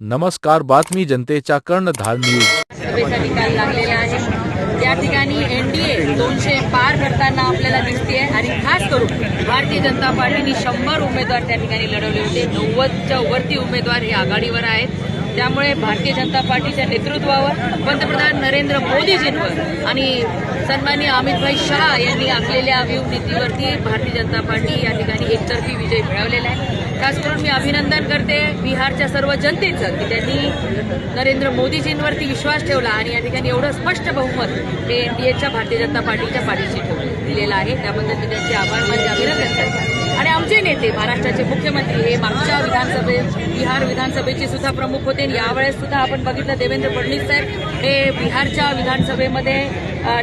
नमस्कार बातमी जनतेच्या कर्णधार न्यूज. सभेचा निकाल लागलेला आहे. त्या ठिकाणी एनडीए दोनशे पार करताना आपल्याला दिसते आणि खास करून भारतीय जनता पार्टीने शंभर उमेदवार त्या ठिकाणी लढवले होते. नव्वदच्या वरती उमेदवार हे आघाडीवर आहेत. त्यामुळे भारतीय जनता पार्टीच्या नेतृत्वावर पंतप्रधान नरेंद्र मोदीजींवर आणि सन्माननीय अमितभाई शहा यांनी आखलेल्या व्यूह भारतीय जनता पार्टी या ठिकाणी एकतर्फी विजय मिळवलेला आहे. खास करून मी अभिनंदन करते बिहारच्या सर्व जनतेचं की त्यांनी नरेंद्र मोदीजींवरती विश्वास ठेवला आणि या ठिकाणी एवढं स्पष्ट बहुमत हे एनडीएच्या भारतीय जनता पार्टीच्या पाठीशी ठेवलं. दिलेलं आहे. त्याबद्दल मी त्यांचे आभार माझे अभिनंदन आणि आमचे नेते महाराष्ट्राचे मुख्यमंत्री हे मागच्या विधानसभे बिहार विधानसभेचे सुद्धा प्रमुख होते. आणि यावेळेस सुद्धा आपण बघितलं देवेंद्र फडणवीस साहेब हे बिहारच्या विधानसभेमध्ये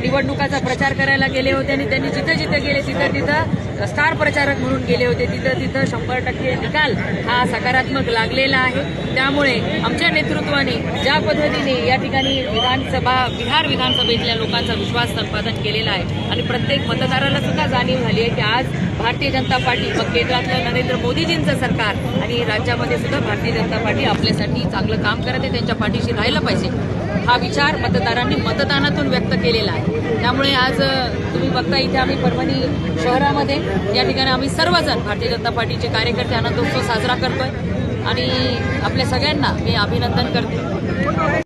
निवडणुकाचा प्रचार करायला गेले होते. आणि त्यांनी जिथं जिथं गेले तिथं तिथं स्टार प्रचारक म्हणून गेले होते. तिथं तिथं शंभर टक्के निकाल हा सकारात्मक लागलेला आहे. त्यामुळे आमच्या नेतृत्वाने ज्या पद्धतीने या ठिकाणी विधानसभा बिहार विधानसभेतल्या लोकांचा विश्वास संपादन केलेला आहे आणि प्रत्येक मतदाराला सुद्धा जाणीव झाली आहे की आज भारतीय जनता पार्टी मग केंद्रातलं नरेंद्र मोदीजींचं सरकार आणि राज्यामध्ये सुद्धा भारतीय जनता पार्टी आपल्यासाठी चांगलं काम करत आहे त्यांच्या पाठीशी राहिलं पाहिजे. हा विचार मतदारांनी मतदानातून व्यक्त केलेला आहे. त्यामुळे आज तुम्ही बघता इथे आम्ही परभणी शहरामध्ये या ठिकाणी आम्ही सर्वजण भारतीय जनता पार्टीचे कार्यकर्ते आनंदोत्सव साजरा करतोय. आणि आपल्या सगळ्यांना मी अभिनंदन करते.